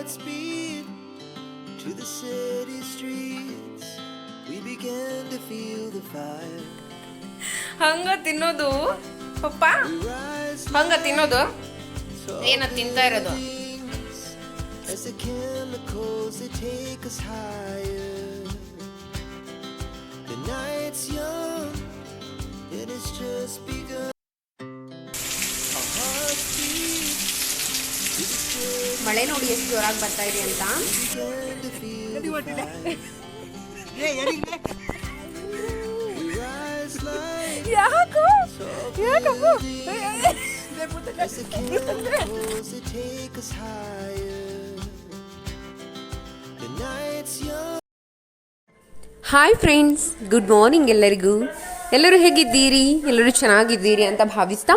hearts beat to the city streets. We began to feel the fire. ಹಂಗ ತಿನ್ನೋದು ಪಪ್ಪ We rise ಹಂಗ ತಿನ್ನೋದು to ಏನ ತಿಂತಾ ಇರೋದು things as the chemicals they take us higher. The night's young, it has just begun. ಮಳೆ ನೋಡಿ ಎಷ್ಟು ಜೋರಾಗಿ ಬರ್ತಾ ಇದೆ ಅಂತ. ಹಾಯ್ ಫ್ರೆಂಡ್ಸ್ ಗುಡ್ ಮಾರ್ನಿಂಗ್ ಎಲ್ಲರಿಗೂ. ಎಲ್ಲರೂ ಹೇಗಿದ್ದೀರಿ? ಎಲ್ಲರೂ ಚೆನ್ನಾಗಿದ್ದೀರಿ ಅಂತ ಭಾವಿಸ್ತಾ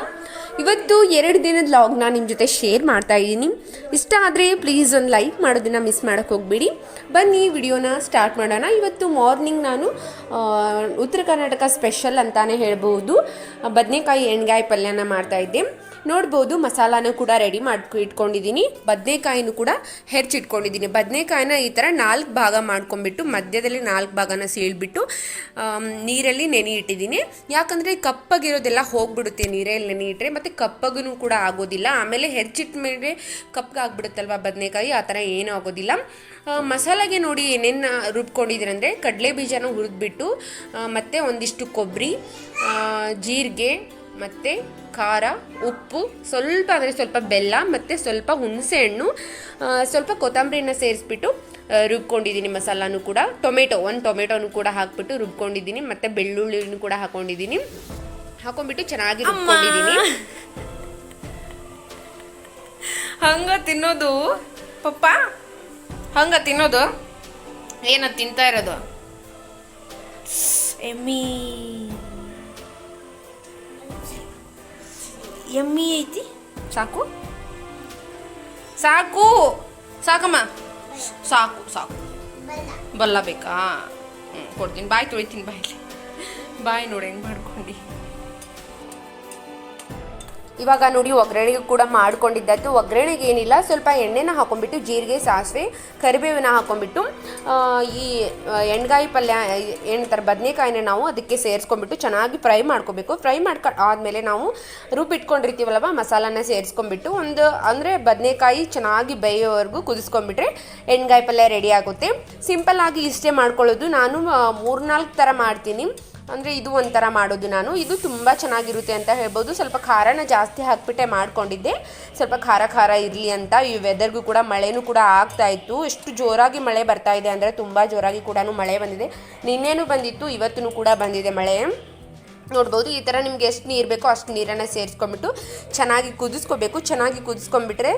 ಇವತ್ತು ಎರಡು ದಿನದ ಲಾಗ್ನ ನಿಮ್ಮ ಜೊತೆ ಶೇರ್ ಮಾಡ್ತಾ ಇದ್ದೀನಿ. ಇಷ್ಟ ಆದರೆ ಪ್ಲೀಸ್ ಒಂದು ಲೈಕ್ ಮಾಡೋದನ್ನು ಮಿಸ್ ಮಾಡೋಕ್ಕೆ ಹೋಗ್ಬೇಡಿ. ಬನ್ನಿ, ವಿಡಿಯೋನ ಸ್ಟಾರ್ಟ್ ಮಾಡೋಣ. ಇವತ್ತು ಮಾರ್ನಿಂಗ್ ನಾನು ಉತ್ತರ ಕರ್ನಾಟಕ ಸ್ಪೆಷಲ್ ಅಂತಲೇ ಹೇಳ್ಬೋದು ಬದನೆಕಾಯಿ ಎಣ್ಗಾಯಿ ಪಲ್ಯನ ಮಾಡ್ತಾ ಇದ್ದೆ. ನೋಡ್ಬೋದು, ಮಸಾಲಾನ ಕೂಡ ರೆಡಿ ಮಾಡ್ಕೊ ಇಟ್ಕೊಂಡಿದ್ದೀನಿ. ಬದನೆಕಾಯಿನೂ ಕೂಡ ಹೆಚ್ಚಿಟ್ಕೊಂಡಿದ್ದೀನಿ ಬದನೆಕಾಯಿನ ಈ ಥರ ನಾಲ್ಕು ಭಾಗ ಮಾಡ್ಕೊಂಡ್ಬಿಟ್ಟು, ಮಧ್ಯದಲ್ಲಿ ನಾಲ್ಕು ಭಾಗನ ಸೀಳ್ಬಿಟ್ಟು ನೀರಲ್ಲಿ ನೆನೆ ಇಟ್ಟಿದ್ದೀನಿ. ಯಾಕಂದರೆ ಕಪ್ಪಗಿರೋದೆಲ್ಲ ಹೋಗ್ಬಿಡುತ್ತೆ ನೀರಲ್ಲಿ ನೆನೆ ಇಟ್ಟರೆ ಮತ್ತು ಕಪ್ಪಗೂ ಕೂಡ ಆಗೋದಿಲ್ಲ. ಆಮೇಲೆ ಹೆಚ್ಚಿಟ್ಟ ಮೇಲೆ ಕಪ್ಪಗಾಗ್ಬಿಡುತ್ತಲ್ವ ಬದನೆಕಾಯಿ, ಆ ಥರ ಏನೂ ಆಗೋದಿಲ್ಲ. ಮಸಾಲೆಗೆ ನೋಡಿ ಏನೇನು ರುಬ್ಕೊಂಡಿದ್ದೀನಿ ಅಂದರೆ ಕಡಲೆ ಬೀಜನ ಹುರಿದ್ಬಿಟ್ಟು ಮತ್ತು ಒಂದಿಷ್ಟು ಕೊಬ್ಬರಿ ಜೀರಿಗೆ ಮತ್ತು ಖಾರ ಉಪ್ಪು ಸ್ವಲ್ಪ ಅಂದರೆ ಸ್ವಲ್ಪ ಬೆಲ್ಲ ಮತ್ತು ಸ್ವಲ್ಪ ಹುಣಸೆ ಹಣ್ಣು ಸ್ವಲ್ಪ ಕೊತ್ತಂಬರಿನ ಸೇರಿಸ್ಬಿಟ್ಟು ರುಬ್ಕೊಂಡಿದ್ದೀನಿ ಮಸಾಲಾನು ಕೂಡ. ಟೊಮೆಟೊ ಒಂದು ಟೊಮೆಟೊನು ಕೂಡ ಹಾಕ್ಬಿಟ್ಟು ರುಬ್ಕೊಂಡಿದ್ದೀನಿ ಮತ್ತು ಬೆಳ್ಳುಳ್ಳಿನೂ ಕೂಡ ಹಾಕ್ಕೊಂಡಿದ್ದೀನಿ ಹಾಕೊಂಡ್ಬಿಟ್ಟು ಚೆನ್ನಾಗಿ ರುಬ್ಕೊಂಡಿದ್ದೀನಿ. ಹಂಗ ತಿನ್ನೋದು? ಪಪ್ಪ ಹಂಗ ತಿನ್ನೋದು? ಏನ ತಿಂತಾ ಇರೋದು? ಎಮ್ಮಿ. ಎಮ್ಮಿ ಐತಿ? ಸಾಕು. ಸಾಕು. ಸಾಕಮ್ಮ. ಸಾಕು ಸಾಕು. ಬಲ್ಲ. ಬೇಕಾ? ಹ್ಞೂ ಕೊಡ್ತೀನಿ. ಬಾಯ್ ತೊಳಿತೀನಿ ಬಾಯಲ್ಲಿ. ಬಾಯ್ ನೋಡಿ ಹೆಂಗೆ ಮಾಡ್ಕೊಂಡು ಇವಾಗ ನೋಡಿ, ಒಗ್ಗರಣೆಗೆ ಕೂಡ ಮಾಡ್ಕೊಂಡಿದ್ದದ್ದು. ಒಗ್ಗರಣೆಗೆ ಏನಿಲ್ಲ, ಸ್ವಲ್ಪ ಎಣ್ಣೆನ ಹಾಕೊಂಡ್ಬಿಟ್ಟು, ಜೀರಿಗೆ, ಸಾಸಿವೆ ಕರಿಬೇವನ್ನ ಹಾಕೊಂಡ್ಬಿಟ್ಟು ಈ ಎಣ್ಗಾಯಿ ಪಲ್ಯ ಏನಂತಾರೆ, ಬದನೆಕಾಯಿನ ನಾವು ಅದಕ್ಕೆ ಸೇರಿಸ್ಕೊಂಡ್ಬಿಟ್ಟು ಚೆನ್ನಾಗಿ ಫ್ರೈ ಮಾಡ್ಕೋಬೇಕು. ಫ್ರೈ ಮಾಡ್ಕೊ, ಆದಮೇಲೆ ನಾವು ರುಬ್ಬಿಟ್ಕೊಂಡಿರ್ತೀವಲ್ವ ಮಸಾಲಾನ ಸೇರಿಸ್ಕೊಂಡ್ಬಿಟ್ಟು, ಒಂದು, ಅಂದರೆ ಬದನೆಕಾಯಿ ಚೆನ್ನಾಗಿ ಬೇಯೋವರೆಗೂ ಕುದಿಸ್ಕೊಂಡ್ಬಿಟ್ರೆ ಎಣ್ಗಾಯಿ ಪಲ್ಯ ರೆಡಿ ಆಗುತ್ತೆ. ಸಿಂಪಲ್ ಆಗಿ ಇಷ್ಟೇ ಮಾಡ್ಕೊಳ್ಳೋದು. ನಾನು ಮೂರ್ನಾಲ್ಕು ಥರ ಮಾಡ್ತೀನಿ. ಅಂದರೆ ಇದು ಒಂಥರ ಮಾಡೋದು ನಾನು. ಇದು ತುಂಬ ಚೆನ್ನಾಗಿರುತ್ತೆ ಅಂತ ಹೇಳ್ಬೋದು. ಸ್ವಲ್ಪ ಖಾರನ ಜಾಸ್ತಿ ಹಾಕ್ಬಿಟ್ಟೆ ಮಾಡ್ಕೊಂಡಿದ್ದೆ. ಸ್ವಲ್ಪ ಖಾರ ಖಾರ ಇರಲಿ ಅಂತ. ಈ ವೆದರ್ಗೂ ಕೂಡ ಮಳೆನೂ ಕೂಡ ಆಗ್ತಾ ಇತ್ತು. ಎಷ್ಟು ಜೋರಾಗಿ ಮಳೆ ಬರ್ತಾ ಇದೆ ಅಂದರೆ ತುಂಬ ಜೋರಾಗಿ ಕೂಡ ಮಳೆ ಬಂದಿದೆ. ನಿನ್ನೆನೂ ಬಂದಿತ್ತು ಇವತ್ತೂ ಕೂಡ ಬಂದಿದೆ ಮಳೆ. ನೋಡ್ಬೋದು, ಈ ಥರ ನಿಮ್ಗೆ ಎಷ್ಟು ನೀರು ಬೇಕೋ ಅಷ್ಟು ನೀರನ್ನು ಸೇರಿಸ್ಕೊಂಡ್ಬಿಟ್ಟು ಚೆನ್ನಾಗಿ ಕುದಿಸ್ಕೋಬೇಕು. ಚೆನ್ನಾಗಿ ಕುದಿಸ್ಕೊಂಬಿಟ್ರೆ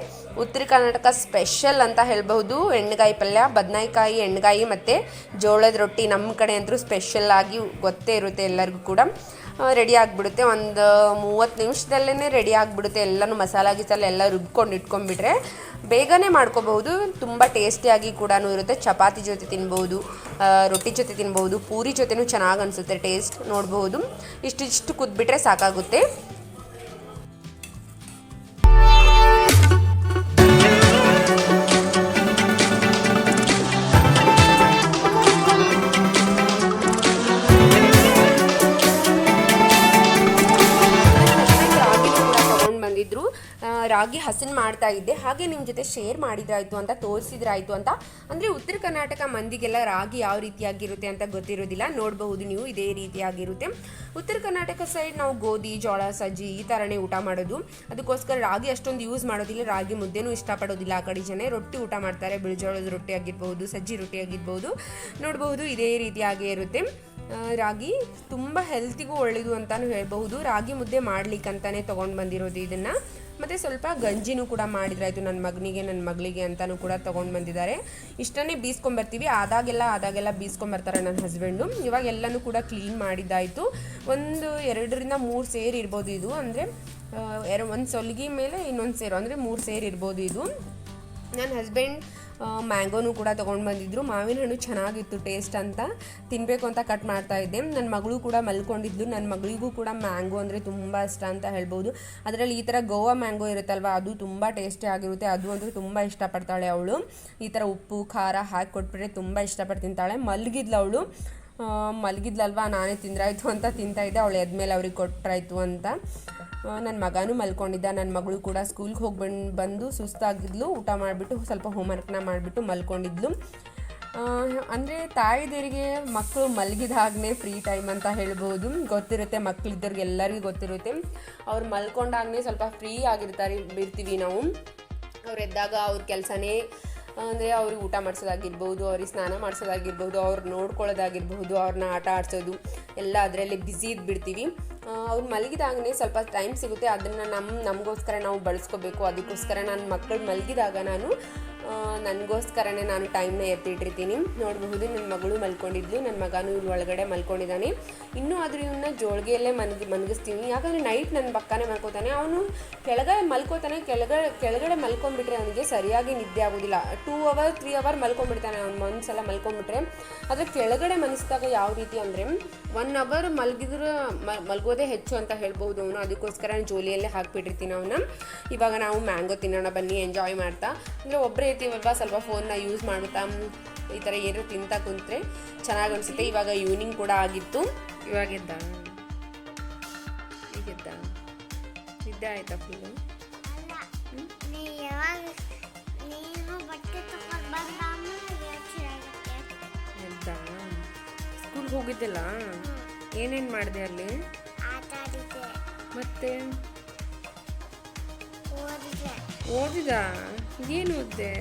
ಉತ್ತರ ಕರ್ನಾಟಕ ಸ್ಪೆಷಲ್ ಅಂತ ಹೇಳ್ಬಹುದು. ಎಣ್ಣೆಗಾಯಿ ಪಲ್ಯ ಬದನೆಕಾಯಿ ಎಣ್ಣೆಗಾಯಿ ಮತ್ತು ಜೋಳದ ರೊಟ್ಟಿ ನಮ್ಮ ಕಡೆ ಅಂತೂ ಸ್ಪೆಷಲ್ ಆಗಿ ಗೊತ್ತೇ ಇರುತ್ತೆ ಎಲ್ಲರಿಗೂ ಕೂಡ. ರೆಡಿ ಆಗಿಬಿಡುತ್ತೆ. ಒಂದು ಮೂವತ್ತು ನಿಮಿಷದಲ್ಲೇ ರೆಡಿ ಆಗಿಬಿಡುತ್ತೆ. ಎಲ್ಲನೂ ಮಸಾಲ ಗಿಸಾಲ ಎಲ್ಲ ರುಬ್ಕೊಂಡು ಇಟ್ಕೊಂಡ್ಬಿಟ್ರೆ ಬೇಗನೆ ಮಾಡ್ಕೋಬಹುದು. ತುಂಬ ಟೇಸ್ಟಿಯಾಗಿ ಕೂಡ ಇರುತ್ತೆ. ಚಪಾತಿ ಜೊತೆ ತಿನ್ಬೋದು ರೊಟ್ಟಿ ಜೊತೆ ತಿನ್ಬೋದು ಪೂರಿ ಜೊತೆನೂ ಚೆನ್ನಾಗಿ ಅನಿಸುತ್ತೆ. ಟೇಸ್ಟ್ ನೋಡ್ಬೋದು. ಇಷ್ಟಿಷ್ಟು ಕುದ್ಬಿಟ್ರೆ ಸಾಕಾಗುತ್ತೆ. ರಾಗಿ ಹಸನ್ ಮಾಡ್ತಾ ಇದ್ದೆ. ಹಾಗೆ ನಿಮ್ಮ ಜೊತೆ ಶೇರ್ ಮಾಡಿದ್ರಾಯ್ತು ಅಂತ, ತೋರಿಸಿದ್ರಾಯ್ತು ಅಂತ. ಅಂದರೆ ಉತ್ತರ ಕರ್ನಾಟಕ ಮಂದಿಗೆಲ್ಲ ರಾಗಿ ಯಾವ ರೀತಿಯಾಗಿರುತ್ತೆ ಅಂತ ಗೊತ್ತಿರೋದಿಲ್ಲ. ನೋಡಬಹುದು ನೀವು ಇದೇ ರೀತಿಯಾಗಿರುತ್ತೆ. ಉತ್ತರ ಕರ್ನಾಟಕ ಸೈಡ್ ನಾವು ಗೋಧಿ, ಜೋಳ, ಸಜ್ಜಿ ಈ ಥರನೇ ಊಟ ಮಾಡೋದು. ಅದಕ್ಕೋಸ್ಕರ ರಾಗಿ ಅಷ್ಟೊಂದು ಯೂಸ್ ಮಾಡೋದಿಲ್ಲ. ರಾಗಿ ಮುದ್ದೆನೂ ಇಷ್ಟಪಡೋದಿಲ್ಲ ಆ ಕಡೆ ಜನ. ರೊಟ್ಟಿ ಊಟ ಮಾಡ್ತಾರೆ. ಬಿಳಿಜೋಳದ ರೊಟ್ಟಿ ಆಗಿರ್ಬೋದು ಸಜ್ಜಿ ರೊಟ್ಟಿ ಆಗಿರ್ಬೋದು ನೋಡಬಹುದು ಇದೇ ರೀತಿಯಾಗೇ ಇರುತ್ತೆ. ರಾಗಿ ತುಂಬ ಹೆಲ್ತಿಗೂ ಒಳ್ಳೆಯದು ಅಂತಲೂ ಹೇಳ್ಬಹುದು. ರಾಗಿ ಮುದ್ದೆ ಮಾಡ್ಲಿಕ್ಕಂತಾನೆ ತೊಗೊಂಡು ಬಂದಿರೋದು ಇದನ್ನು. ಮತ್ತು ಸ್ವಲ್ಪ ಗಂಜಿನೂ ಕೂಡ ಮಾಡಿದ್ರಾಯ್ತು ನನ್ನ ಮಗನಿಗೆ ನನ್ನ ಮಗಳಿಗೆ ಅಂತಲೂ ಕೂಡ ತೊಗೊಂಡು ಬಂದಿದ್ದಾರೆ. ಇಷ್ಟನ್ನೇ ಬೀಸ್ಕೊಂಬರ್ತೀವಿ. ಆದಾಗೆಲ್ಲ ಆದಾಗೆಲ್ಲ ಬೀಸ್ಕೊಂಬರ್ತಾರೆ ನನ್ನ ಹಸ್ಬೆಂಡು ಇವಾಗ ಎಲ್ಲನೂ ಕೂಡ ಕ್ಲೀನ್ ಮಾಡಿದ್ದಾಯಿತು. ಒಂದು ಎರಡರಿಂದ ಮೂರು ಸೇರು ಇರ್ಬೋದು ಇದು. ಅಂದರೆ ಎರ, ಒಂದು ಸೊಲ್ಗಿ ಮೇಲೆ ಇನ್ನೊಂದು ಸೇರು. ಅಂದರೆ ಮೂರು ಸೇರು ಇರ್ಬೋದು ಇದು. ನನ್ನ ಹಸ್ಬೆಂಡ್ ಮ್ಯಾಂಗೋನು ಕೂಡ ತೊಗೊಂಡು ಬಂದಿದ್ರು. ಮಾವಿನ ಹಣ್ಣು ಚೆನ್ನಾಗಿತ್ತು ಟೇಸ್ಟ್ ಅಂತ. ತಿನ್ನಬೇಕು ಅಂತ ಕಟ್ ಮಾಡ್ತಾ ಇದ್ದೆ. ನನ್ನ ಮಗಳು ಕೂಡ ಮಲ್ಕೊಂಡಿದ್ಲು. ನನ್ನ ಮಗಳಿಗೂ ಕೂಡ ಮ್ಯಾಂಗೋ ಅಂದರೆ ತುಂಬ ಇಷ್ಟ ಅಂತ ಹೇಳ್ಬೋದು. ಅದರಲ್ಲಿ ಈ ಥರ ಗೋವಾ ಮ್ಯಾಂಗೋ ಇರುತ್ತಲ್ವ, ಅದು ತುಂಬ ಟೇಸ್ಟಿ ಆಗಿರುತ್ತೆ. ಅದು ಅಂದರೆ ತುಂಬ ಇಷ್ಟಪಡ್ತಾಳೆ ಅವಳು. ಈ ಥರ ಉಪ್ಪು, ಖಾರ ಹಾಕಿ ಕೊಟ್ಬಿಟ್ರೆ ತುಂಬ ಇಷ್ಟಪಟ್ಟು ತಿಂತಾಳೆ ಮಲಗಿದ್ಲು ಅವಳು. ಮಲಗಿದ್ಲಲ್ವಾ, ನಾನೇ ತಿಂದ್ರಾಯ್ತು ಅಂತ ತಿಂತಾ ಇದ್ದೆ. ಅವಳು ಎದ್ಮೇಲೆ ಅವ್ರಿಗೆ ಕೊಟ್ಟರಾಯ್ತು ಅಂತ. ನನ್ನ ಮಗನೂ ಮಲ್ಕೊಂಡಿದ್ದ. ನನ್ನ ಮಗಳು ಕೂಡ ಸ್ಕೂಲ್ಗೆ ಹೋಗಿ ಬಂದು ಬಂದು ಸುಸ್ತಾಗಿದ್ಲು. ಊಟ ಮಾಡಿಬಿಟ್ಟು ಸ್ವಲ್ಪ ಹೋಮ್ವರ್ಕ್ನ ಮಾಡಿಬಿಟ್ಟು ಮಲ್ಕೊಂಡಿದ್ಲು. ಅಂದರೆ ತಾಯಿದೇರಿಗೆ ಮಕ್ಕಳು ಮಲಗಿದಾಗನೇ ಫ್ರೀ ಟೈಮ್ ಅಂತ ಹೇಳ್ಬೋದು. ಗೊತ್ತಿರುತ್ತೆ ಮಕ್ಕಳಿದ್ದವ್ರಿಗೆ ಎಲ್ಲರಿಗೂ ಗೊತ್ತಿರುತ್ತೆ. ಅವ್ರು ಮಲ್ಕೊಂಡಾಗನೇ ಸ್ವಲ್ಪ ಫ್ರೀ ಆಗಿರ್ತಾರೆ ಇರ್ತೀವಿ ನಾವು. ಅವ್ರು ಎದ್ದಾಗ ಅವ್ರ ಕೆಲಸನೇ ಅಂದರೆ ಅವ್ರಿಗೆ ಊಟ ಮಾಡಿಸೋದಾಗಿರ್ಬೋದು, ಅವ್ರಿಗೆ ಸ್ನಾನ ಮಾಡಿಸೋದಾಗಿರ್ಬೋದು ಅವ್ರು ನೋಡ್ಕೊಳ್ಳೋದಾಗಿರ್ಬೋದು ಅವ್ರನ್ನ ಆಟ ಆಡಿಸೋದು, ಎಲ್ಲ ಅದರಲ್ಲಿ ಬ್ಯುಸಿ ಇದ್ಬಿಡ್ತೀವಿ. ಅವ್ರು ಮಲಗಿದಾಗನೇ ಸ್ವಲ್ಪ ಟೈಮ್ ಸಿಗುತ್ತೆ. ಅದನ್ನು ನಮ್ಮ ನಮಗೋಸ್ಕರ ನಾವು ಬಳಸ್ಕೋಬೇಕು. ಅದಕ್ಕೋಸ್ಕರ ನಾನು ಮಕ್ಕಳು ಮಲಗಿದಾಗ ನಾನು ನನಗೋಸ್ಕರನೇ ನಾನು ಟೈಮ್ನ ಎತ್ತಿಟ್ಟಿರ್ತೀನಿ ನೋಡಬಹುದು ನನ್ನ ಮಗಳು ಮಲ್ಕೊಂಡಿದ್ಲು ನನ್ನ ಮಗನೂ ಇಲ್ಲಿ ಒಳಗಡೆ ಮಲ್ಕೊಂಡಿದ್ದಾನೆ. ಇನ್ನೂ ಆದರೂ ಇವನ್ನ ಜೋಳಿಗೆಯಲ್ಲೇ ಮನಗಿ ಮಲಗಿಸ್ತೀನಿ ಯಾಕಂದರೆ ನೈಟ್ ನನ್ನ ಪಕ್ಕನೇ ಮಲ್ಕೋತಾನೆ. ಅವನು ಕೆಳಗಡೆ ಮಲ್ಕೋತಾನೆ ಕೆಳಗಡೆ ಕೆಳಗಡೆ ಮಲ್ಕೊಂಡ್ಬಿಟ್ರೆ ಅವನಿಗೆ ಸರಿಯಾಗಿ ನಿದ್ದೆ ಆಗೋದಿಲ್ಲ. ಟೂ ಅವರ್ ತ್ರೀ ಅವರ್ ಮಲ್ಕೊಂಡ್ಬಿಡ್ತಾನೆ ಅವ್ನು. ಒಂದ್ಸಲ ಮಲ್ಕೊಂಡ್ಬಿಟ್ರೆ ಆದರೆ ಕೆಳಗಡೆ ಮನಸ್ಸಿದಾಗ ಯಾವ ರೀತಿ ಅಂದರೆ ಒನ್ ಅವರ್ ಮಲಗಿದ್ರೆ ಮಲ್ಗೋದೇ ಹೆಚ್ಚು ಅಂತ ಹೇಳ್ಬೋದು ಅವನು. ಅದಕ್ಕೋಸ್ಕರ ನಾನು ಜೋಲಿಯಲ್ಲೇ ಹಾಕಿಬಿಟ್ಟಿರ್ತೀನಿ ಅವನ್ನ. ಇವಾಗ ನಾವು ಮ್ಯಾಂಗೋ ತಿನ್ನೋಣ ಬನ್ನಿ ಎಂಜಾಯ್ ಮಾಡ್ತಾ. ಅಂದರೆ ಒಬ್ಬರೇ ಇರ್ತೀವಲ್ವ ಸ್ವಲ್ಪ ಫೋನ್ನ ಯೂಸ್ ಮಾಡ್ತಾ ಈ ಥರ ಏನೋ ತಿಂತಾ ಕುಂತ್ರೆ ಚೆನ್ನಾಗಿ ಅನಿಸುತ್ತೆ. ಇವಾಗ ಈವ್ನಿಂಗ್ ಕೂಡ ಆಗಿತ್ತು. ಇವಾಗ ಎದ್ದ? ಈಗ ಎದ್ದ? ನಿದ್ದೆ ಆಯ್ತಾ ಫುಲ್ಲು ಎದ್ದ? ಸ್ಕೂಲ್ಗೆ ಹೋಗಿದ್ದಿಲ್ಲ? ಏನೇನು ಮಾಡಿದೆ ಅಲ್ಲಿ? ಮತ್ತೆ? ಓದಿದೆ ಓದಿದ ಏನು ಓದಿದೆ?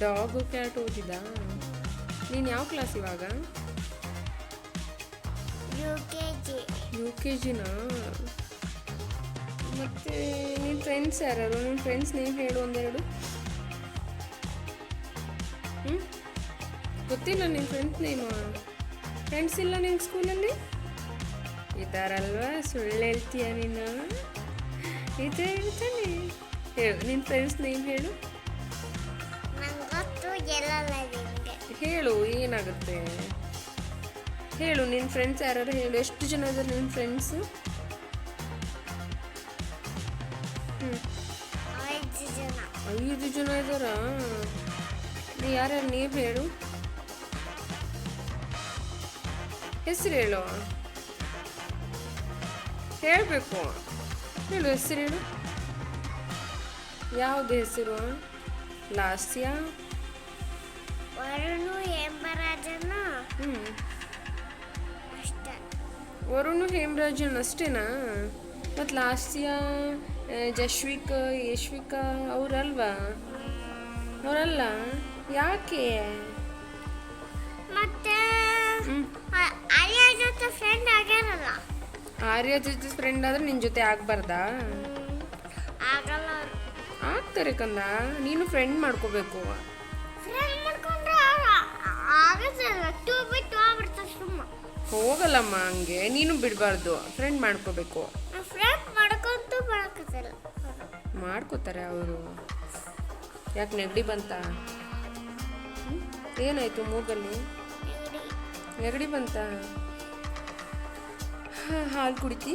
ಡಾಗು ಕ್ಯಾಟ್ ಓದಿದ? ನೀನು ಯಾವ ಕ್ಲಾಸ್ ಇವಾಗ? ಯು ಕೆ ಜಿನಾ ಮತ್ತು ನಿನ್ನ ಫ್ರೆಂಡ್ಸ್ ಯಾರು ನಿಮ್ಮ ಫ್ರೆಂಡ್ಸ್ ನೇಮ್ ಹೇಳು ಒಂದೆರಡು. ಹ್ಞೂ ಗೊತ್ತಿಲ್ಲ ನಿನ್ನ ಫ್ರೆಂಡ್ಸ್ ನೀನು ಫ್ರೆಂಡ್ಸ್ ಇಲ್ಲ ನಿನ್ನ ಸ್ಕೂಲಲ್ಲಿ ಇದ್ದಾರಲ್ವಾ ಸುಳ್ಳು ಹೇಳ್ತೀಯ ನೀನು? ಇದೆ ಹೇಳ್ತಾನೆ ಹೇಳು ನಿನ್ನ ಫ್ರೆಂಡ್ಸ್ ನೇಮ್ ಹೇಳು ಹೇಳು ಏನಾಗುತ್ತೆ ಹೇಳು ನಿನ್ನ ಫ್ರೆಂಡ್ಸ್ ಯಾರು ಹೇಳು ಎಷ್ಟು ಜನ ಇದ್ದಾರೆ ನಿನ್ನ ಫ್ರೆಂಡ್ಸು ಐದು ಜನ ಇದ್ದಾರಾ ನೀ ಯಾರ್ಯಾರು ನೀವು ಹೇಳು ಹೆಸರು ಹೇಳು ಹೇಳಬೇಕು ಹೇಳು ಹೆಸರು ಹೇಳು. ಯಾವುದು ಹೆಸರು? ಲಾಸ್ಯ? ವರುಣು ಹೇಮರಾಜನ? ಹ್ಞೂ ಅಷ್ಟೇ. ವರುಣು ಹೇಮರಾಜನ್ ಅಷ್ಟೇನಾ? ಮತ್ತು ಲಾಸ್ಯ ಜಶ್ವಿಕ ಯಶ್ವಿಕ ಅವರಲ್ವಾ? ಅವರಲ್ಲ? ಯಾಕೆ? ಮತ್ತೆ ಜೊತೆ ಫ್ರೆಂಡ್ ಆಗ್ಯಾರಲ್ಲ? ಆರ್ಯ ಜೊತೆ ಫ್ರೆಂಡ್ ಆದ್ರೆ ನಿನ್ನ ಜೊತೆ ಆಗ್ಬಾರ್ದಾ? ಆಗಲ್ಲ. ಆಗ್ತಾರೆ ಕಂದ ನೀನು ಫ್ರೆಂಡ್ ಮಾಡ್ಕೋಬೇಕು. ಹೋಗಲ್ಲಮ್ಮ ಹಂಗೆ ನೀನು ಬಿಡಬಾರ್ದು ಫ್ರೆಂಡ್ ಮಾಡ್ಕೋಬೇಕು. ಮಾಡ್ಕೋತಾರೆ ಅವರು. ಯಾಕೆ ನೆಗಡಿ ಬಂತ? ಏನಾಯ್ತು ಮೂಗಲ್ಲಿ? ನೆಗಡಿ ಬಂತ? ಹಾಲು ಕುಡಿತಿ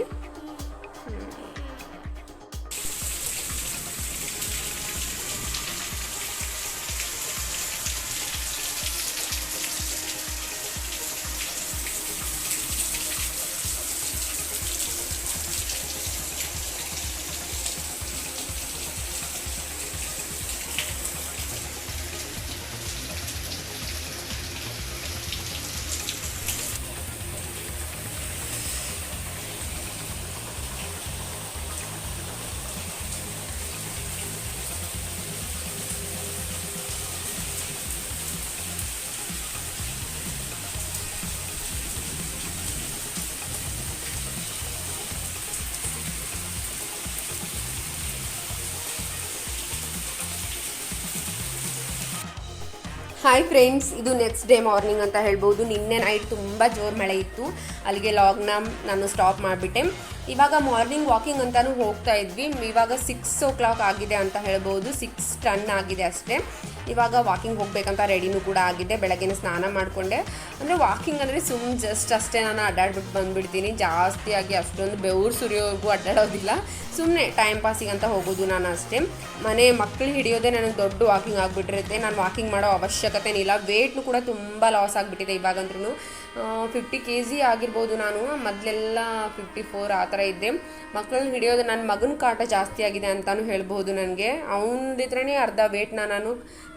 ಹಾಯ್ ಫ್ರೆಂಡ್ಸ್ ಇದು ನೆಕ್ಸ್ಟ್ ಡೇ ಮಾರ್ನಿಂಗ್ ಅಂತ ಹೇಳ್ಬೋದು. ನಿನ್ನೆ ನೈಟ್ ತುಂಬ ಜೋರು ಮಳೆ ಇತ್ತು. ಅಲ್ಲಿಗೆ ಲಾಗ್ನ ನಾನು ಸ್ಟಾಪ್ ಮಾಡಿಬಿಟ್ಟೆ. ಇವಾಗ ಮಾರ್ನಿಂಗ್ ವಾಕಿಂಗ್ ಅಂತಾನು ಹೋಗ್ತಾ ಇದ್ವಿ. ಇವಾಗ ಸಿಕ್ಸ್ ಓ ಕ್ಲಾಕ್ ಆಗಿದೆ ಅಂತ ಹೇಳ್ಬೋದು. ಸಿಕ್ಸ್ ಟನ್ ಆಗಿದೆ ಅಷ್ಟೇ. ಇವಾಗ ವಾಕಿಂಗ್ ಹೋಗ್ಬೇಕಂತ ರೆಡಿನೂ ಕೂಡ ಆಗಿದೆ. ಬೆಳಗ್ಗೆನೇ ಸ್ನಾನ ಮಾಡಿಕೊಂಡೆ. ಅಂದರೆ ವಾಕಿಂಗ್ ಅಂದರೆ ಸುಮ್ ಜಸ್ಟ್ ಅಷ್ಟೇ ನಾನು ಅಡ್ಡಾಡ್ಬಿಟ್ಟು ಬಂದುಬಿಡ್ತೀನಿ. ಜಾಸ್ತಿಯಾಗಿ ಅಷ್ಟೊಂದು ಬೆವರು ಸುರಿಯೋವರೆಗೂ ಅಡ್ಡಾಡೋದಿಲ್ಲ. ಸುಮ್ಮನೆ ಟೈಮ್ ಪಾಸಿಗೆ ಅಂತ ಹೋಗೋದು ನಾನು ಅಷ್ಟೇ. ಮನೆ ಮಕ್ಕಳು ಹಿಡಿಯೋದೇ ನನಗೆ ದೊಡ್ಡ ವಾಕಿಂಗ್ ಆಗಿಬಿಟ್ಟಿರುತ್ತೆ. ನಾನು ವಾಕಿಂಗ್ ಮಾಡೋ ಅವಶ್ಯಕತೆನೇ ಇಲ್ಲ. ವೇಟ್ನು ಕೂಡ ತುಂಬ ಲಾಸ್ ಆಗಿಬಿಟ್ಟಿದೆ ಇವಾಗಂದ್ರೂ ಫಿಫ್ಟಿ ಕೆ ಜಿ ಆಗಿರ್ಬೋದು ನಾನು. ಮೊದಲೆಲ್ಲ ಫಿಫ್ಟಿ ಫೋರ್ ಆ ಥರ ಇದ್ದೆ. ಮಕ್ಕಳನ್ನ ಹಿಡಿಯೋದು ನನ್ನ ಮಗನ ಕಾಟ ಜಾಸ್ತಿ ಆಗಿದೆ ಅಂತಲೂ ಹೇಳ್ಬೋದು ನನಗೆ. ಅವನದಿದ್ರೇ ಅರ್ಧ ವೇಟ್ನ ನಾನು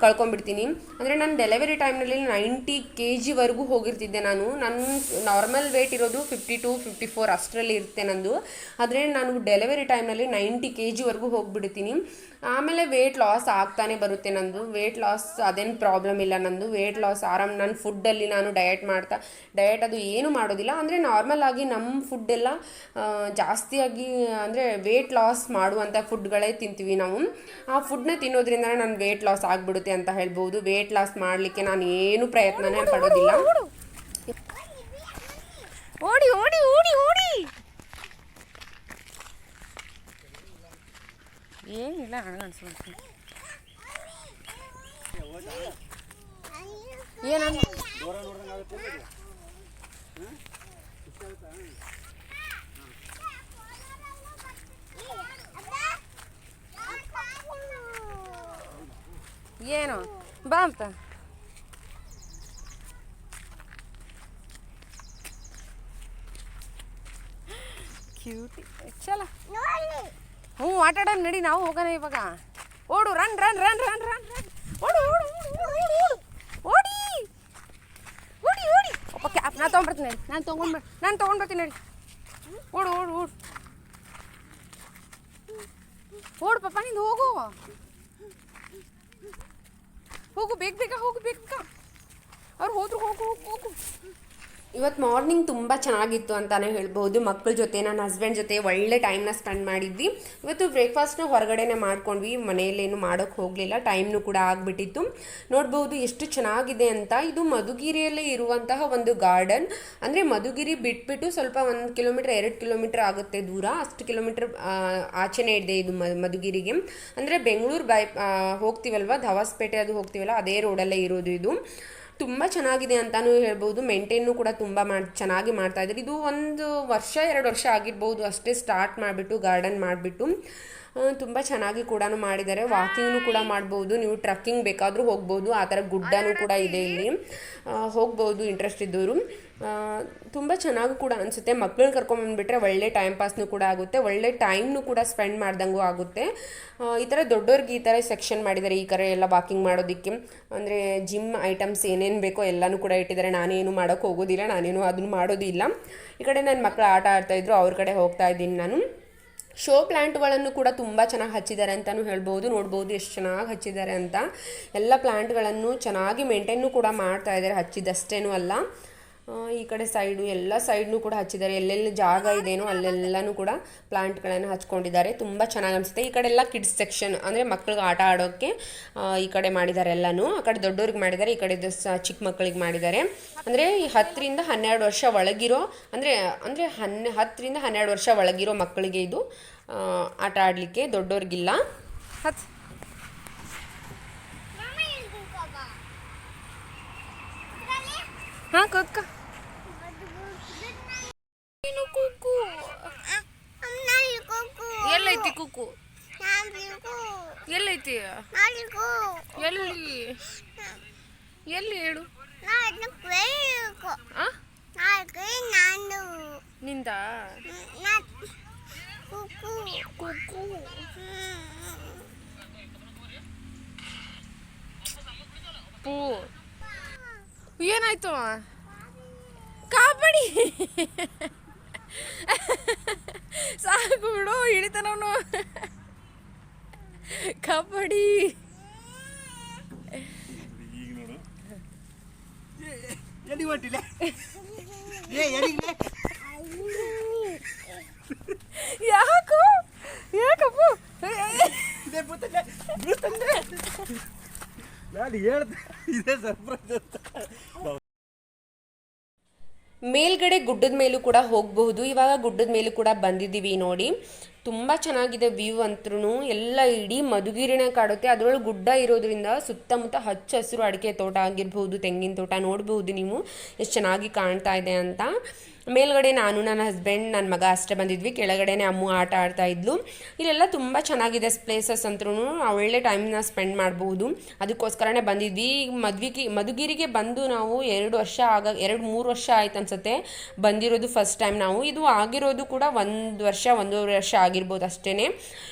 ಕಳ್ಕೊಂಡ್ಬಿಡ್ತೀನಿ. ಅಂದರೆ ನಾನು ಡೆಲಿವರಿ ಟೈಮ್ನಲ್ಲಿ ನೈಂಟಿ ಕೆ ಜಿವರೆಗೂ ಹೋಗಿರ್ತಿದ್ದೆ ನಾನು. ನನ್ನ ನಾರ್ಮಲ್ ವೇಟ್ ಇರೋದು ಫಿಫ್ಟಿ ಟು ಫಿಫ್ಟಿ ಫೋರ್ ಅಷ್ಟರಲ್ಲಿ ಇರುತ್ತೆ ನಂದು. ಆದರೆ ನಾನು ಡೆಲಿವರಿ ಟೈಮ್ನಲ್ಲಿ ನೈಂಟಿ ಕೆ ಜಿವರೆಗೂ ಹೋಗ್ಬಿಡ್ತೀನಿ. ಆಮೇಲೆ ವೆಯ್ಟ್ ಲಾಸ್ ಆಗ್ತಾನೆ ಬರುತ್ತೆ ನಂದು. ವೇಟ್ ಲಾಸ್ ಅದೇನು ಪ್ರಾಬ್ಲಮ್ ಇಲ್ಲ ನಂದು. ವೆಯ್ಟ್ ಲಾಸ್ ಆರಾಮ್ ನನ್ನ ಫುಡ್ಡಲ್ಲಿ ನಾನು ಡಯಟ್ ಮಾಡ್ತಾ ಡಯಟ್ ಅದು ಏನು ಮಾಡೋದಿಲ್ಲ. ಅಂದರೆ ನಾರ್ಮಲ್ ಆಗಿ ನಮ್ಮ ಫುಡ್ಡೆಲ್ಲ ಜಾಸ್ತಿಯಾಗಿ ಅಂದರೆ ವೇಟ್ ಲಾಸ್ ಮಾಡುವಂಥ ಫುಡ್ಗಳೇ ತಿಂತೀವಿ ನಾವು. ಆ ಫುಡ್ನ ತಿನ್ನೋದ್ರಿಂದ ನಾನು ವೇಟ್ ಲಾಸ್ ಆಗಿಬಿಡುತ್ತೆ ಅಂತ ಹೇಳ್ಬೋದು. ವೇಟ್ ಲಾಸ್ ಮಾಡಲಿಕ್ಕೆ ನಾನು ಏನು ಪ್ರಯತ್ನನೇ ಪಡೋದಿಲ್ಲ. ಓಡಿ ಓಡಿ. ಓಡಿ ಓಡಿ ಏನಿಲ್ಲ ಏನಂತ? ಏನು? ಬಾ ಅಂತ. ಕ್ಯೂಟಿ ಚಲ. ಹ್ಞೂ ಆಟಾಡೋಣ ನಡಿ, ನಾವು ಹೋಗೋಣ ಇವಾಗ. ಓಡು run run run run run run ಓಡು ಓಡು ಓಡು ಓಡಿ ಓಡಿ ಓಡಿ ಒಬ್ಬ ಕ್ಯಾಪ್ ನಾನು ತೊಗೊಂಬರ್ತೀನಿ ನೋಡಿ. ನಾನು ತೊಗೊಂಡ್ ನಾನು ತೊಗೊಂಡ್ಬರ್ತೀನಿ ನೋಡಿ. ಓಡು ಓಡು ಓಡು. ಓಡು ಪಪ್ಪ ನಿಂದು ಹೋಗು. ಹೋಗು, ಬೇಗ ಬೇಗ ಹೋಗು, ಬೇಗ. ಅವ್ರು ಹೋದ್ರು ಹೋಗು ಹೋಗು ಹೋಗು. ಇವತ್ತು ಮಾರ್ನಿಂಗ್ ತುಂಬ ಚೆನ್ನಾಗಿತ್ತು ಅಂತಲೇ ಹೇಳ್ಬೋದು. ಮಕ್ಕಳ ಜೊತೆ ನನ್ನ ಹಸ್ಬೆಂಡ್ ಜೊತೆ ಒಳ್ಳೆ ಟೈಮ್ನ ಸ್ಪೆಂಡ್ ಮಾಡಿದ್ವಿ. ಇವತ್ತು ಬ್ರೇಕ್ಫಾಸ್ಟ್ನ ಹೊರಗಡೆನೇ ಮಾಡ್ಕೊಂಡ್ವಿ. ಮನೆಯಲ್ಲೇನು ಮಾಡೋಕ್ಕೆ ಹೋಗಲಿಲ್ಲ. ಟೈಮ್ನು ಕೂಡ ಆಗಿಬಿಟ್ಟಿತ್ತು. ನೋಡ್ಬೋದು ಎಷ್ಟು ಚೆನ್ನಾಗಿದೆ ಅಂತ. ಇದು ಮಧುಗಿರಿಯಲ್ಲೇ ಇರುವಂತಹ ಒಂದು ಗಾರ್ಡನ್ ಅಂದರೆ ಮಧುಗಿರಿ ಬಿಟ್ಬಿಟ್ಟು ಸ್ವಲ್ಪ ಒಂದು ಕಿಲೋಮೀಟರ್ ಎರಡು ಕಿಲೋಮೀಟರ್ ಆಗುತ್ತೆ ದೂರ. ಅಷ್ಟು ಕಿಲೋಮೀಟರ್ ಆಚೆನೇ ಇದೆ ಇದು ಮಧುಗಿರಿಗೆ. ಅಂದರೆ ಬೆಂಗಳೂರು ಬೈ ಹೋಗ್ತೀವಲ್ವ? ಧವಾಸ್ಪೇಟೆ ಅದು ಹೋಗ್ತೀವಲ್ಲ? ಅದೇ ರೋಡಲ್ಲೇ ಇರೋದು ಇದು. ತುಂಬ ಚೆನ್ನಾಗಿದೆ ಅಂತಾನೂ ಹೇಳ್ಬೋದು. ಮೇಂಟೈನು ಕೂಡ ತುಂಬ ಚೆನ್ನಾಗಿ ಮಾಡ್ತಾ ಇದ್ದಾರೆ. ಇದು ಒಂದು ವರ್ಷ, ಎರಡು ವರ್ಷ ಆಗಿರ್ಬೋದು ಅಷ್ಟೇ ಸ್ಟಾರ್ಟ್ ಮಾಡಿಬಿಟ್ಟು ಗಾರ್ಡನ್ ಮಾಡಿಬಿಟ್ಟು. ತುಂಬ ಚೆನ್ನಾಗಿ ಕೂಡ ಮಾಡಿದ್ದಾರೆ. ವಾಕಿಂಗ್ನು ಕೂಡ ಮಾಡ್ಬೋದು. ನೀವು ಟ್ರಕ್ಕಿಂಗ್ ಬೇಕಾದರೂ ಹೋಗ್ಬೋದು. ಆ ಥರ ಗುಡ್ಡನೂ ಕೂಡ ಇದೆ ಇಲ್ಲಿ. ಹೋಗ್ಬೋದು ಇಂಟ್ರೆಸ್ಟ್ ಇದ್ದವರು ತುಂಬ ಚೆನ್ನಾಗೂ ಕೂಡ ಅನಿಸುತ್ತೆ. ಮಕ್ಕಳನ್ನ ಕರ್ಕೊಂಬಂದುಬಿಟ್ರೆ ಒಳ್ಳೆ ಟೈಮ್ ಪಾಸ್ನು ಕೂಡ ಆಗುತ್ತೆ. ಒಳ್ಳೆ ಟೈಮ್ನು ಕೂಡ ಸ್ಪೆಂಡ್ ಮಾಡ್ದಂಗೂ ಆಗುತ್ತೆ. ಈ ಥರ ದೊಡ್ಡವ್ರಿಗೆ ಈ ಥರ ಸೆಕ್ಷನ್ ಮಾಡಿದ್ದಾರೆ. ಈ ಕಡೆ ಎಲ್ಲ ವಾಕಿಂಗ್ ಮಾಡೋದಕ್ಕೆ. ಅಂದರೆ ಜಿಮ್ ಐಟಮ್ಸ್ ಏನೇನು ಬೇಕೋ ಎಲ್ಲನೂ ಕೂಡ ಇಟ್ಟಿದ್ದಾರೆ. ನಾನೇನು ಮಾಡೋಕ್ಕೆ ಹೋಗೋದಿಲ್ಲ. ನಾನೇನು ಅದನ್ನು ಮಾಡೋದಿಲ್ಲ. ಈ ಕಡೆ ನನ್ನ ಮಕ್ಕಳು ಆಟ ಆಡ್ತಾಯಿದ್ರು ಅವ್ರ ಕಡೆ ಹೋಗ್ತಾ ಇದ್ದೀನಿ ನಾನು. ಶೋ ಪ್ಲ್ಯಾಂಟ್ಗಳನ್ನು ಕೂಡ ತುಂಬ ಚೆನ್ನಾಗಿ ಹಚ್ಚಿದ್ದಾರೆ ಅಂತಲೂ ಹೇಳ್ಬೋದು. ನೋಡ್ಬೋದು ಎಷ್ಟು ಚೆನ್ನಾಗಿ ಹಚ್ಚಿದ್ದಾರೆ ಅಂತ. ಎಲ್ಲ ಪ್ಲ್ಯಾಂಟ್ಗಳನ್ನು ಚೆನ್ನಾಗಿ ಮೇಂಟೈನು ಕೂಡ ಮಾಡ್ತಾ ಇದ್ದಾರೆ ಹಚ್ಚಿದಷ್ಟೇನೂ ಅಲ್ಲ. ಈ ಕಡೆ ಸೈಡು ಎಲ್ಲ ಸೈಡ್ನು ಕೂಡ ಹಚ್ಚಿದ್ದಾರೆ. ಎಲ್ಲೆಲ್ಲಿ ಜಾಗ ಇದೇನೋ ಅಲ್ಲೆಲ್ಲನೂ ಕೂಡ ಪ್ಲಾಂಟ್ಗಳನ್ನು ಹಚ್ಕೊಂಡಿದ್ದಾರೆ. ತುಂಬ ಚೆನ್ನಾಗಿ ಅನಿಸುತ್ತೆ. ಈ ಕಡೆ ಎಲ್ಲ ಕಿಡ್ಸ್ ಸೆಕ್ಷನ್ ಅಂದರೆ ಮಕ್ಳಿಗೆ ಆಟ ಆಡೋಕ್ಕೆ ಈ ಕಡೆ ಮಾಡಿದ್ದಾರೆ ಎಲ್ಲನೂ. ಆ ಕಡೆ ದೊಡ್ಡವ್ರಿಗೆ ಮಾಡಿದ್ದಾರೆ, ಈ ಕಡೆ ಚಿಕ್ಕ ಮಕ್ಕಳಿಗೆ ಮಾಡಿದ್ದಾರೆ. ಅಂದರೆ ಈ ಹತ್ತರಿಂದ ಹನ್ನೆರಡು ವರ್ಷ ಒಳಗಿರೋ, ಅಂದರೆ ಅಂದರೆ ಹನ್ನೆ ಹತ್ತರಿಂದ ಹನ್ನೆರಡು ವರ್ಷ ಒಳಗಿರೋ ಮಕ್ಕಳಿಗೆ ಇದು ಆಟ ಆಡಲಿಕ್ಕೆ ದೊಡ್ಡವ್ರಿಗಿಲ್ಲ ಹತ್ತು ಹಾಂ ಕಕ್ಕ. ಏನು ಕುಕ್ಕು. ಎಲ್ಲೈತಿ ಕುಕ್ಕು? ಎಲ್ಲೈತಿ? ಎಲ್ಲಿ? ಎಲ್ಲಿ ಹೇಳು? ನಾನು ನಿಂದ? ಕುಕ್ಕು. ಪೂ. ಏನಾಯ್ತು? ಕಾಪಾಡಿ. ಸಾಕು ಬಿಡು ಹಿಡಿತಾನವನು. ಕಬಡ್ಡಿ ಎಲ್ಲಿ ಹೊಂಟಿಲ್ಲ? ಏ ಎಲ್ಲಿಗೆ? ಯಾಕೋ? ಯಾಕಪ್ಪ? ಇದೇ ನಾನು ಹೇಳ್ದೆ ಇದೇ ಸರ್ಪ್ರೈಸ್ ಅಂತ. ಮೇಲ್ಗಡೆ ಗುಡ್ಡದ ಮೇಲೂ ಕೂಡ ಹೋಗಬಹುದು. ಇವಾಗ ಗುಡ್ಡದ ಮೇಲೂ ಕೂಡ ಬಂದಿದ್ದೀವಿ ನೋಡಿ. ತುಂಬ ಚೆನ್ನಾಗಿದೆ ವ್ಯೂ ಅಂತೂ ಎಲ್ಲ ಇಡೀ ಮಧುಗಿರಿನೇ ಕಾಡುತ್ತೆ. ಅದರೊಳಗೆ ಗುಡ್ಡ ಇರೋದ್ರಿಂದ ಸುತ್ತಮುತ್ತ ಹಚ್ಚ ಹಸಿರು ಅಡಿಕೆ ತೋಟ ಆಗಿರ್ಬೋದು ತೆಂಗಿನ ತೋಟ ನೋಡಬಹುದು ನೀವು. ಎಷ್ಟು ಚೆನ್ನಾಗಿ ಕಾಣ್ತಾ ಇದೆ ಅಂತ. ಮೇಲ್ಗಡೆ ನಾನು, ನನ್ನ ಹಸ್ಬೆಂಡ್ ನನ್ನ ಮಗ ಅಷ್ಟೇ ಬಂದಿದ್ವಿ. ಕೆಳಗಡೆನೇ ಅಮ್ಮು ಆಟ ಆಡ್ತಾ ಇದ್ಲು. ಇಲ್ಲೆಲ್ಲ ತುಂಬ ಚೆನ್ನಾಗಿದೆ ಪ್ಲೇಸಸ್ ಅಂತೂ ಒಳ್ಳೆ ಟೈಮ್ನ ಸ್ಪೆಂಡ್ ಮಾಡ್ಬೋದು. ಅದಕ್ಕೋಸ್ಕರನೇ ಬಂದಿದ್ವಿ. ಮದ್ವಿಗೆ ಮಧುಗಿರಿಗೆ ಬಂದು ನಾವು ಎರಡು ವರ್ಷ ಆಗ, ಎರಡು ಮೂರು ವರ್ಷ ಆಯ್ತು ಅನ್ಸುತ್ತೆ. ಬಂದಿರೋದು ಫಸ್ಟ್ ಟೈಮ್ ನಾವು. ಇದು ಆಗಿರೋದು ಕೂಡ ಒಂದು ವರ್ಷ, ಒಂದೂವರೆ ವರ್ಷ ಆಗಿರ್ಬೋದು ಅಷ್ಟೇ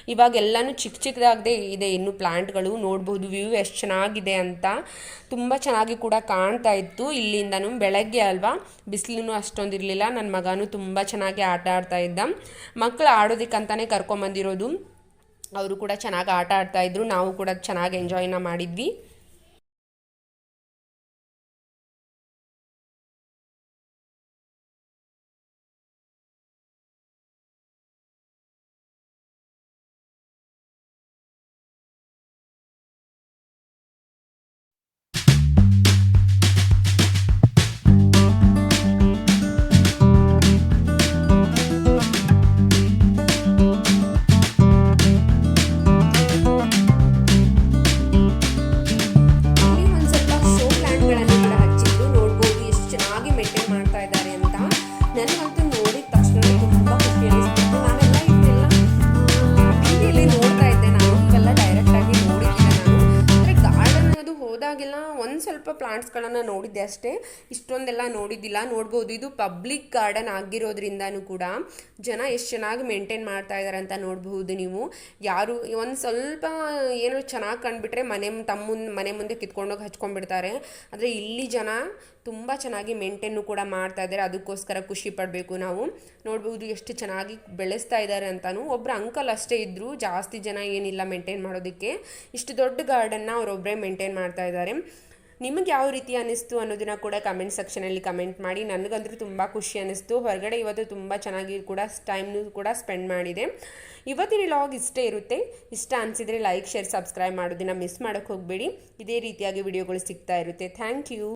ಇವಾಗ ಎಲ್ಲನೂ ಚಿಕ್ಕ ಚಿಕ್ಕದಾಗದೆ ಇದೆ. ಇನ್ನು ಪ್ಲಾಂಟ್ಗಳು ನೋಡ್ಬೋದು ವ್ಯೂ ಎಷ್ಟು ಚೆನ್ನಾಗಿದೆ ಅಂತ. ತುಂಬ ಚೆನ್ನಾಗಿ ಕೂಡ ಕಾಣ್ತಾ ಇತ್ತು. ಇಲ್ಲಿಂದನೂ ಬೆಳಗ್ಗೆ ಅಲ್ವಾ. ಬಿಸಿಲು ಅಷ್ಟೊಂದು ಇರಲಿಲ್ಲ ನನ್ನ ಮಗನೂ ತುಂಬ ಚೆನ್ನಾಗಿ ಆಟ ಆಡ್ತಾ ಇದ್ದ. ಮಕ್ಕಳು ಆಡೋದಕ್ಕಂತಾನೆ ಕರ್ಕೊಂಬಂದಿರೋದು ಅವರು ಕೂಡ ಚೆನ್ನಾಗಿ ಆಟ ಆಡ್ತಾ ಇದ್ರು. ನಾವು ಕೂಡ ಚೆನ್ನಾಗಿ ಎಂಜಾಯ್ನ ಮಾಡಿದ್ವಿ. ಪ್ಲಾಂಟ್ಸ್ಗಳನ್ನು ನೋಡಿದ್ದೆ ಅಷ್ಟೇ. ಇಷ್ಟೊಂದೆಲ್ಲ ನೋಡಿದ್ದಿಲ್ಲ. ನೋಡ್ಬೋದು, ಇದು ಪಬ್ಲಿಕ್ ಗಾರ್ಡನ್ ಆಗಿರೋದ್ರಿಂದನೂ ಕೂಡ ಜನ ಎಷ್ಟು ಚೆನ್ನಾಗಿ ಮೇಂಟೈನ್ ಮಾಡ್ತಾ ಇದ್ದಾರೆ ಅಂತ ನೋಡಬಹುದು ನೀವು. ಯಾರು, ಒಂದು ಸ್ವಲ್ಪ ಏನೋ ಚೆನ್ನಾಗಿ ಕಂಡುಬಿಟ್ರೆ ಮನೆ, ತಮ್ಮ ಮನೆ ಮುಂದೆ ಕಿತ್ಕೊಂಡೋಗಿ ಹಚ್ಕೊಂಡ್ಬಿಡ್ತಾರೆ. ಆದರೆ ಇಲ್ಲಿ ಜನ ತುಂಬ ಚೆನ್ನಾಗಿ ಮೇಂಟೈನು ಕೂಡ ಮಾಡ್ತಾ ಇದ್ದಾರೆ ಅದಕ್ಕೋಸ್ಕರ ಖುಷಿ ಪಡಬೇಕು ನಾವು. ನೋಡ್ಬೋದು ಎಷ್ಟು ಚೆನ್ನಾಗಿ ಬೆಳೆಸ್ತಾ ಇದ್ದಾರೆ ಅಂತಾನು. ಒಬ್ಬರು ಅಂಕಲ್ ಅಷ್ಟೇ ಇದ್ದರು ಜಾಸ್ತಿ ಜನ ಏನಿಲ್ಲ ಮೇಂಟೈನ್ ಮಾಡೋದಕ್ಕೆ. ಇಷ್ಟು ದೊಡ್ಡ ಗಾರ್ಡನ್ನ ಅವರೊಬ್ಬರೇ ಮೇಂಟೈನ್ ಮಾಡ್ತಾ ಇದ್ದಾರೆ ನಿಮಗೆ ಯಾವ ರೀತಿ ಅನ್ನಿಸ್ತು ಅನ್ನೋದನ್ನ ಕೂಡ ಕಮೆಂಟ್ ಸೆಕ್ಷನಲ್ಲಿ ಕಮೆಂಟ್ ಮಾಡಿ. ನನಗಂತೂ ತುಂಬ ಖುಷಿ ಅನ್ನಿಸ್ತು. ಹೊರಗಡೆ ಇವತ್ತು ತುಂಬ ಚೆನ್ನಾಗಿ ಕೂಡ ಟೈಮ್ನೂ ಕೂಡ ಸ್ಪೆಂಡ್ ಮಾಡಿದೆ. ಇವತ್ತಿನ ಲಾಗ್ ಇಷ್ಟೇ ಇರುತ್ತೆ. ಇಷ್ಟ ಅನಿಸಿದರೆ ಲೈಕ್ ಶೇರ್ ಸಬ್ಸ್ಕ್ರೈಬ್ ಮಾಡೋದನ್ನು ಮಿಸ್ ಮಾಡೋಕ್ಕೆ ಹೋಗಬೇಡಿ. ಇದೇ ರೀತಿಯಾಗಿ ವಿಡಿಯೋಗಳು ಸಿಗ್ತಾ ಇರುತ್ತೆ. Thank you